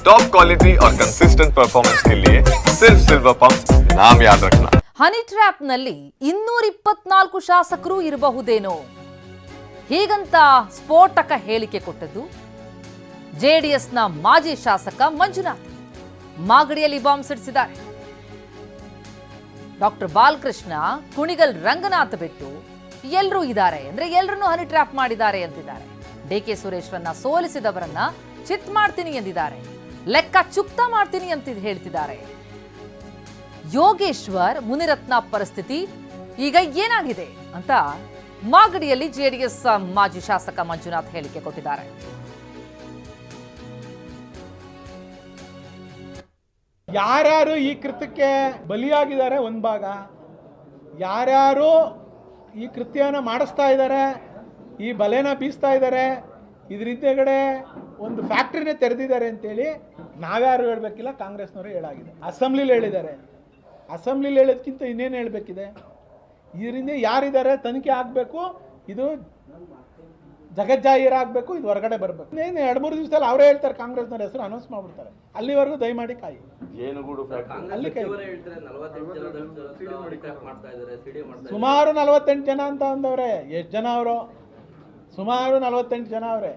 Top quality और consistent performance के लिए सिर्फ सिल्वर पंप नाम याद रखना ಹನಿ ಟ್ರ್ಯಾಪ್ನಲ್ಲಿ ಇನ್ನೂರ ಇಪ್ಪತ್ನಾಲ್ಕು ಶಾಸಕರು ಇರಬಹುದೇನೋ ಹೀಗಂತ ಸ್ಫೋಟಕ ಹೇಳಿಕೆ ಕೊಟ್ಟದ್ದು ಜೆಡಿಎಸ್ನ ಮಾಜಿ ಶಾಸಕ ಮಂಜುನಾಥ್ ಮಾಗಡಿಯಲ್ಲಿ ಬಾಂಬ್ ಸಿಡಿಸಿದ್ದಾರೆ ಡಾಕ್ಟರ್ ಬಾಲಕೃಷ್ಣ ಕುಣಿಗಲ್ ರಂಗನಾಥ್ ಬಿಟ್ಟು ಎಲ್ಲರೂ ಇದ್ದಾರೆ ಅಂದ್ರೆ ಎಲ್ಲರನ್ನೂ ಹನಿ ಟ್ರ್ಯಾಪ್ ಮಾಡಿದ್ದಾರೆ ಅಂತಿದ್ದಾರೆ ಡಿ ಕೆ ಸುರೇಶ್ರನ್ನ ಸೋಲಿಸಿದವರನ್ನ ಚಿತ್ ಮಾಡ್ತೀನಿ ಎಂದಿದ್ದಾರೆ ಲೆಕ್ಕ ಚುಕ್ತ ಮಾಡ್ತೀನಿ ಅಂತ ಹೇಳ್ತಿದ್ದಾರೆ. ಯೋಗೇಶ್ವರ್ ಮುನಿರತ್ನ ಪರಿಸ್ಥಿತಿ ಈಗ ಏನಾಗಿದೆ ಅಂತ ಮಾಗಡಿಯಲ್ಲಿ ಜೆಡಿಎಸ್ ಮಾಜಿ ಶಾಸಕ ಮಂಜುನಾಥ್ ಹೇಳಿಕೆ ಕೊಟ್ಟಿದ್ದಾರೆ. ಯಾರ್ಯಾರು ಈ ಕೃತ್ಯಕ್ಕೆ ಬಲಿಯಾಗಿದ್ದಾರೆ ಒಂದು ಭಾಗ, ಯಾರ್ಯಾರು ಈ ಕೃತ್ಯನ ಮಾಡಿಸ್ತಾ ಇದ್ದಾರೆ, ಈ ಬಲೆನ ಬೀಸ್ತಾ ಇದ್ದಾರೆ ಇದ್ರ ಹಿಂದೆಗಡೆ ಒಂದು ಫ್ಯಾಕ್ಟ್ರಿನೇ ತೆರೆದಿದ್ದಾರೆ ಅಂತೇಳಿ ನಾವ್ಯಾರು ಹೇಳಬೇಕಿಲ್ಲ ಕಾಂಗ್ರೆಸ್ನವರು ಹೇಳಾಗಿದೆ. ಅಸೆಂಬ್ಲಿಲಿ ಹೇಳಿದ್ದಾರೆ. ಅಸೆಂಬ್ಲಿಲಿ ಹೇಳೋದಕ್ಕಿಂತ ಇನ್ನೇನು ಹೇಳಬೇಕಿದೆ? ಇದರಿಂದ ಯಾರಿದ್ದಾರೆ? ತನಿಖೆ ಆಗಬೇಕು ಇದು ಜಗಜ್ಜಾಹೀರಾಗಬೇಕು ಇದು ಹೊರಗಡೆ ಬರಬೇಕು. ಇನ್ನೇನು ಎರಡು ಮೂರು ದಿವಸದಲ್ಲಿ ಅವರೇ ಹೇಳ್ತಾರೆ ಕಾಂಗ್ರೆಸ್ನವ್ರ ಹೆಸರು ಅನೌನ್ಸ್ ಮಾಡ್ಬಿಡ್ತಾರೆ. ಅಲ್ಲಿವರೆಗೂ ದಯಮಾಡಿ ಕಾಯಿ. ಅಲ್ಲಿ ಸುಮಾರು ನಲವತ್ತೆಂಟು ಜನ ಅಂತ ಅಂದವ್ರೆ. ಎಷ್ಟು ಜನ ಅವರು? ಸುಮಾರು ನಲವತ್ತೆಂಟು ಜನ ಅವರೇ.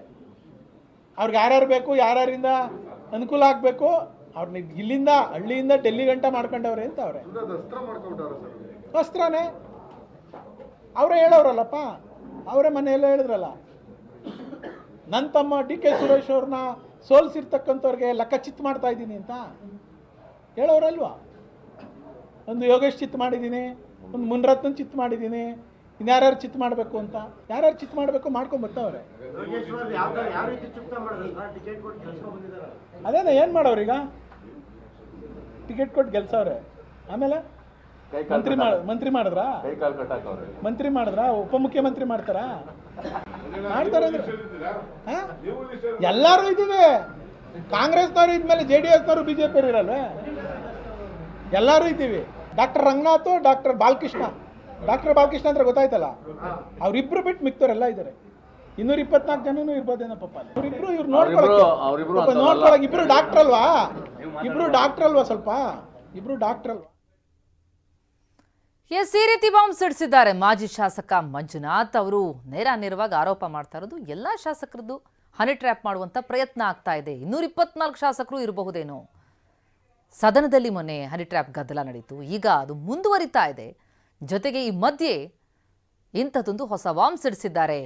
ಅವ್ರಿಗೆ ಯಾರ್ಯಾರು ಬೇಕು ಯಾರ್ಯಾರಿಂದ ಅನುಕೂಲ ಆಗಬೇಕು ಅವ್ರನ್ನ ಇಲ್ಲಿಂದ ಹಳ್ಳಿಯಿಂದ ಡೆಲ್ಲಿ ಗಂಟ ಮಾಡ್ಕೊಂಡವ್ರೆ ಅಂತ ಅವ್ರೆ. ವಸ್ತ್ರನೇ ಅವರೇ. ಹೇಳೋರಲ್ಲಪ್ಪ. ಅವರೇ ಮನೆಯಲ್ಲೇ ಹೇಳಿದ್ರಲ್ಲ. ನನ್ನ ತಮ್ಮ ಡಿ ಕೆ ಸುರೇಶ್ ಅವ್ರನ್ನ ಸೋಲ್ಸಿರ್ತಕ್ಕಂಥವ್ರಿಗೆ ಲೆಕ್ಕ ಚಿತ್ ಮಾಡ್ತಾ ಇದ್ದೀನಿ ಅಂತ. ಹೇಳೋರಲ್ವಾ? ಒಂದು ಯೋಗೇಶ್ ಚಿತ್ ಮಾಡಿದ್ದೀನಿ ಒಂದು ಮುನ್ರತ್ನ ಚಿತ್ ಮಾಡಿದ್ದೀನಿ ಇನ್ಯಾರ್ಯಾರು ಚಿತ್ ಮಾಡಬೇಕು ಅಂತ ಯಾರ್ಯಾರು ಚಿತ್ ಮಾಡಬೇಕು ಮಾಡ್ಕೊಂಡ್ ಬರ್ತಾವ್ರೆ. ಅದೇನ ಏನು ಮಾಡೋರೀಗ ಟಿಕೆಟ್ ಕೊಟ್ಟು ಗೆಲ್ಸವ್ರೆ. ಆಮೇಲೆ ಮಂತ್ರಿ ಮಾಡ ಮಂತ್ರಿ ಮಾಡಿದ್ರಾ? ಮಂತ್ರಿ ಮಾಡಿದ್ರಾ? ಉಪಮುಖ್ಯಮಂತ್ರಿ ಮಾಡ್ತಾರಾ? ಮಾಡ್ತಾರ ಎಲ್ಲಾರು ಇದ್ದೀವಿ. ಕಾಂಗ್ರೆಸ್ನವ್ರು ಇದ್ಮೇಲೆ ಜೆ ಡಿ ಎಸ್ನವರು ಬಿ ಜೆ ಪಿ ಇರಲ್ವೇ? ಎಲ್ಲರೂ ಇದ್ದೀವಿ. Doctor Ranganath doctor Balakrishna. Doctor Balakrishna ಅಂದ್ರೆ ಗೊತ್ತಾಯ್ತಲ್ಲ? ಅವ್ರಿಬ್ರು ಬಿಟ್ಟು ಮಿಕ್ತವ್ರೆಲ್ಲ ಇದ್ದಾರೆ ಇನ್ನೂರ ಇಪ್ಪತ್ನಾಲ್ಕು ಜನನೂ ಇರ್ಬೋದೇನೋ ಪಾಪ ಅಲ್ಲಿ. ಅವ್ರಿಬ್ರು ಇವ್ರು ನೋಡ್ಕೊಳಕ್ಕೆ ನೋಡ್ಕೊಳಕ್ಕೆ ಇಬ್ರು ಡಾಕ್ಟರ್ ಅಲ್ವಾ? ಇಬ್ರು ಡಾಕ್ಟರ್ ಅಲ್ವಾ ಸ್ವಲ್ಪ? ಇಬ್ರು ಡಾಕ್ಟರ್ ಅಲ್ವಾ? ಎಸ್ ಈ ರೀತಿ ಬಾಂಬ್ ಸಿಡಿಸಿದ್ದಾರೆ ಮಾಜಿ ಶಾಸಕ ಮಂಜುನಾಥ್ ಅವರು. ನೇರ ನೇರವಾಗಿ ಆರೋಪ ಮಾಡ್ತಾ ಇರೋದು ಎಲ್ಲ ಶಾಸಕರದ್ದು ಹನಿ ಟ್ರ್ಯಾಪ್ ಮಾಡುವಂತ ಪ್ರಯತ್ನ ಆಗ್ತಾ ಇದೆ. ಇನ್ನೂರ ಇಪ್ಪತ್ನಾಲ್ಕು ಶಾಸಕರು ಇರಬಹುದೇನೋ? ಸದನದಲ್ಲಿ ಮೊನ್ನೆ ಹನಿ ಟ್ರ್ಯಾಪ್ ಗದ್ದಲ ನಡೀತು. ಈಗ ಅದು ಮುಂದುವರಿತಾ ಇದೆ. ಜೊತೆಗೆ ಈ ಮಧ್ಯೆ ಇಂಥದ್ದೊಂದು ಹೊಸ ವಾಮ್ ಸಿಡಿಸಿದ್ದಾರೆ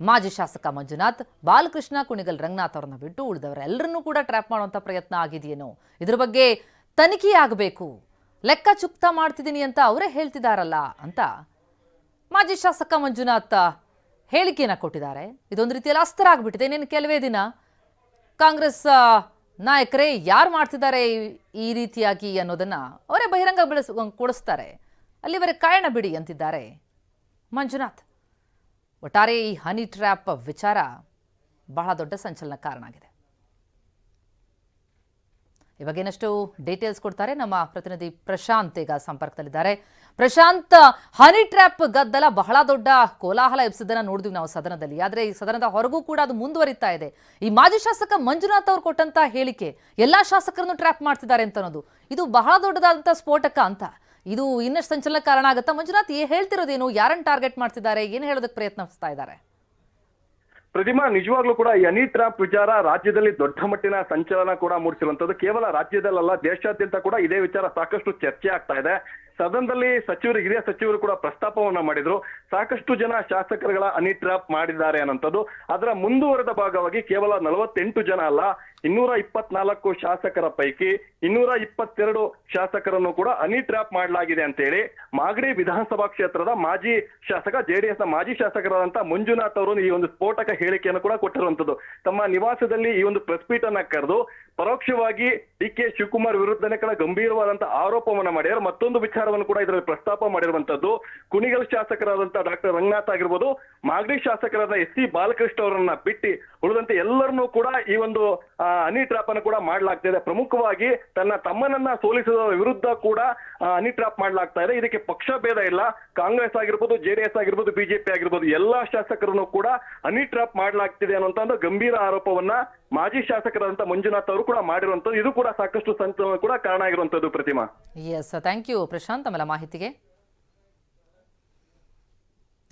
ಮಾಜಿ ಶಾಸಕ ಮಂಜುನಾಥ್, ಬಾಲಕೃಷ್ಣ, ಕುಣಿಗಲ್ ರಂಗನಾಥ್ ಅವರನ್ನ ಬಿಟ್ಟು ಉಳಿದವರೆಲ್ಲರನ್ನೂ ಕೂಡ ಟ್ರ್ಯಾಪ್ ಮಾಡುವಂಥ ಪ್ರಯತ್ನ ಆಗಿದೆಯೇನೋ? ಇದ್ರ ಬಗ್ಗೆ ತನಿಖೆ ಆಗಬೇಕು. ಲೆಕ್ಕ ಚುಕ್ತ ಮಾಡ್ತಿದ್ದೀನಿ ಅಂತ ಅವರೇ ಹೇಳ್ತಿದಾರಲ್ಲ ಅಂತ ಮಾಜಿ ಶಾಸಕ ಮಂಜುನಾಥ ಹೇಳಿಕೆಯನ್ನು ಕೊಟ್ಟಿದ್ದಾರೆ. ಇದೊಂದು ರೀತಿಯಲ್ಲಿ ಅಸ್ತ್ರ ಆಗಿಬಿಟ್ಟಿದೆ. ಇನ್ನೇನು ಕೆಲವೇ ದಿನ ಕಾಂಗ್ರೆಸ್ ನಾಯಕರೇ ಯಾರು ಮಾಡ್ತಿದ್ದಾರೆ ಈ ರೀತಿಯಾಗಿ ಅನ್ನೋದನ್ನು ಅವರೇ ಬಹಿರಂಗ ಬೆಳೆಸ್ ಕೊಡಿಸ್ತಾರೆ. ಅಲ್ಲಿವರೆಗೆ ಕಾಯಣ ಬಿಡಿ ಅಂತಿದ್ದಾರೆ. ಮಂಜುನಾಥ್, ಒಟ್ಟಾರೆ ಈ ಹನಿ ಟ್ರ್ಯಾಪ್ ವಿಚಾರ ಬಹಳ ದೊಡ್ಡ ಸಂಚಲನ ಕಾರಣ ಆಗಿದೆ. ಇವಾಗೇನಷ್ಟು ಡೀಟೇಲ್ಸ್ ಕೊಡ್ತಾರೆ? ನಮ್ಮ ಪ್ರತಿನಿಧಿ ಪ್ರಶಾಂತ್ ಈಗ ಸಂಪರ್ಕದಲ್ಲಿದ್ದಾರೆ. ಪ್ರಶಾಂತ್, ಹನಿ ಟ್ರ್ಯಾಪ್ ಗದ್ದಲ ಬಹಳ ದೊಡ್ಡ ಕೋಲಾಹಲ ಎಬ್ಸಿದ್ದನ್ನ ನೋಡಿದ್ವಿ ನಾವು ಸದನದಲ್ಲಿ. ಆದ್ರೆ ಈ ಸದನದ ಹೊರಗೂ ಕೂಡ ಅದು ಮುಂದುವರಿತಾ ಇದೆ. ಈ ಮಾಜಿ ಶಾಸಕ ಮಂಜುನಾಥ್ ಅವರು ಕೊಟ್ಟಂತ ಹೇಳಿಕೆ ಎಲ್ಲಾ ಶಾಸಕರನ್ನು ಟ್ರ್ಯಾಪ್ ಮಾಡ್ತಿದ್ದಾರೆ ಅಂತ ಅನ್ನೋದು ಇದು ಬಹಳ ದೊಡ್ಡದಾದಂತ ಸ್ಫೋಟಕ ಅಂತ. ಇದು ಇನ್ನಷ್ಟು ಸಂಚಲನಕ್ಕೆ ಕಾರಣ ಆಗುತ್ತಾ? ಮಂಜುನಾಥ್ ಹೇಳ್ತಿರೋದೇನು ಯಾರನ್ನ ಟಾರ್ಗೆಟ್ ಮಾಡ್ತಿದ್ದಾರೆ? ಏನು ಹೇಳೋದಕ್ಕೆ ಪ್ರಯತ್ನಿಸ್ತಾ ಇದ್ದಾರೆ? ಪ್ರತಿಮಾ, ನಿಜವಾಗ್ಲೂ ಕೂಡ ಈ ಅನಿ ಟ್ರಾಪ್ ವಿಚಾರ ರಾಜ್ಯದಲ್ಲಿ ದೊಡ್ಡ ಮಟ್ಟಿನ ಸಂಚಲನ ಕೂಡ ಮೂಡಿಸಿರುವಂತದ್ದು ಕೇವಲ ರಾಜ್ಯದಲ್ಲಲ್ಲ, ದೇಶಾದ್ಯಂತ ಕೂಡ ಇದೇ ವಿಚಾರ ಸಾಕಷ್ಟು ಚರ್ಚೆ ಆಗ್ತಾ ಇದೆ. ಸದನದಲ್ಲಿ ಸಚಿವರು, ಹಿರಿಯ ಸಚಿವರು ಕೂಡ ಪ್ರಸ್ತಾಪವನ್ನ ಮಾಡಿದ್ರು. ಸಾಕಷ್ಟು ಜನ ಶಾಸಕರುಗಳ ಅನಿ ಟ್ರಾಪ್ ಮಾಡಿದ್ದಾರೆ ಅನ್ನೋಂಥದ್ದು ಅದರ ಮುಂದುವರೆದ ಭಾಗವಾಗಿ ಕೇವಲ ನಲವತ್ತೆಂಟು ಜನ ಅಲ್ಲ ಇನ್ನೂರ ಇಪ್ಪತ್ನಾಲ್ಕು ಶಾಸಕರ ಪೈಕಿ ಇನ್ನೂರ ಇಪ್ಪತ್ತೆರಡು ಶಾಸಕರನ್ನು ಕೂಡ ಅನಿ ಟ್ರ್ಯಾಪ್ ಮಾಡಲಾಗಿದೆ ಅಂತೇಳಿ ಮಾಗಡಿ ವಿಧಾನಸಭಾ ಕ್ಷೇತ್ರದ ಮಾಜಿ ಶಾಸಕ ಜೆಡಿಎಸ್ನ ಮಾಜಿ ಶಾಸಕರಾದಂತಹ ಮಂಜುನಾಥ್ ಅವರು ಈ ಒಂದು ಸ್ಫೋಟಕ ಹೇಳಿಕೆಯನ್ನು ಕೂಡ ಕೊಟ್ಟಿರುವಂತದ್ದು ತಮ್ಮ ನಿವಾಸದಲ್ಲಿ ಈ ಒಂದು ಪ್ರೆಸ್ ಮೀಟ್ ಅನ್ನ ಕರೆದು ಪರೋಕ್ಷವಾಗಿ ಡಿ ಕೆ ಶಿವಕುಮಾರ್ ವಿರುದ್ಧನೇ ಕೂಡ ಗಂಭೀರವಾದಂತಹ ಆರೋಪವನ್ನ ಮಾಡಿದ್ದಾರೆ. ಮತ್ತೊಂದು ವಿಚಾರವನ್ನು ಕೂಡ ಇದರಲ್ಲಿ ಪ್ರಸ್ತಾಪ ಮಾಡಿರುವಂತದ್ದು ಕುಣಿಗಲ್ ಶಾಸಕರಾದಂತಹ ಡಾಕ್ಟರ್ ರಂಗನಾಥ್ ಆಗಿರ್ಬೋದು, ಮಾಗಡಿ ಶಾಸಕರಾದ ಎಸ್ ಸಿ ಬಾಲಕೃಷ್ಣ ಅವರನ್ನ ಬಿಟ್ಟು ಉಳಿದಂತೆ ಎಲ್ಲರನ್ನೂ ಕೂಡ ಈ ಒಂದು ಹನಿ ಟ್ರಾಪ್ ಅನ್ನು ಕೂಡ ಮಾಡಲಾಗ್ತಾ ಇದೆ ಪ್ರಮುಖವಾಗಿ ತನ್ನ ತಮ್ಮನನ್ನ ಸೋಲಿಸಿದ ವಿರುದ್ಧ ಕೂಡ ಅನಿ ಟ್ರಾಪ್ ಮಾಡಲಾಗ್ತಾ ಇದೆ. ಇದಕ್ಕೆ ಪಕ್ಷ ಭೇದ ಇಲ್ಲ. ಕಾಂಗ್ರೆಸ್ ಆಗಿರ್ಬೋದು ಜೆಡಿಎಸ್ ಆಗಿರ್ಬೋದು ಬಿಜೆಪಿ ಆಗಿರ್ಬೋದು, ಎಲ್ಲಾ ಶಾಸಕರನ್ನು ಕೂಡ ಅನಿ ಟ್ರಾಪ್ ಮಾಡಲಾಗ್ತಿದೆ ಅನ್ನುವಂತ ಒಂದು ಗಂಭೀರ ಆರೋಪವನ್ನ ಮಾಜಿ ಶಾಸಕರಾದಂತ ಮಂಜುನಾಥ್ ಅವರು ಕೂಡ ಮಾಡಿರುವಂತದ್ದು. ಇದು ಕೂಡ ಸಾಕಷ್ಟು ಸಂಚಲನ ಕೂಡ ಕಾರಣ ಆಗಿರುವಂತದ್ದು Pratima. Yes thank you Prashanth ಆಮೇಲೆ ಮಾಹಿತಿಗೆ.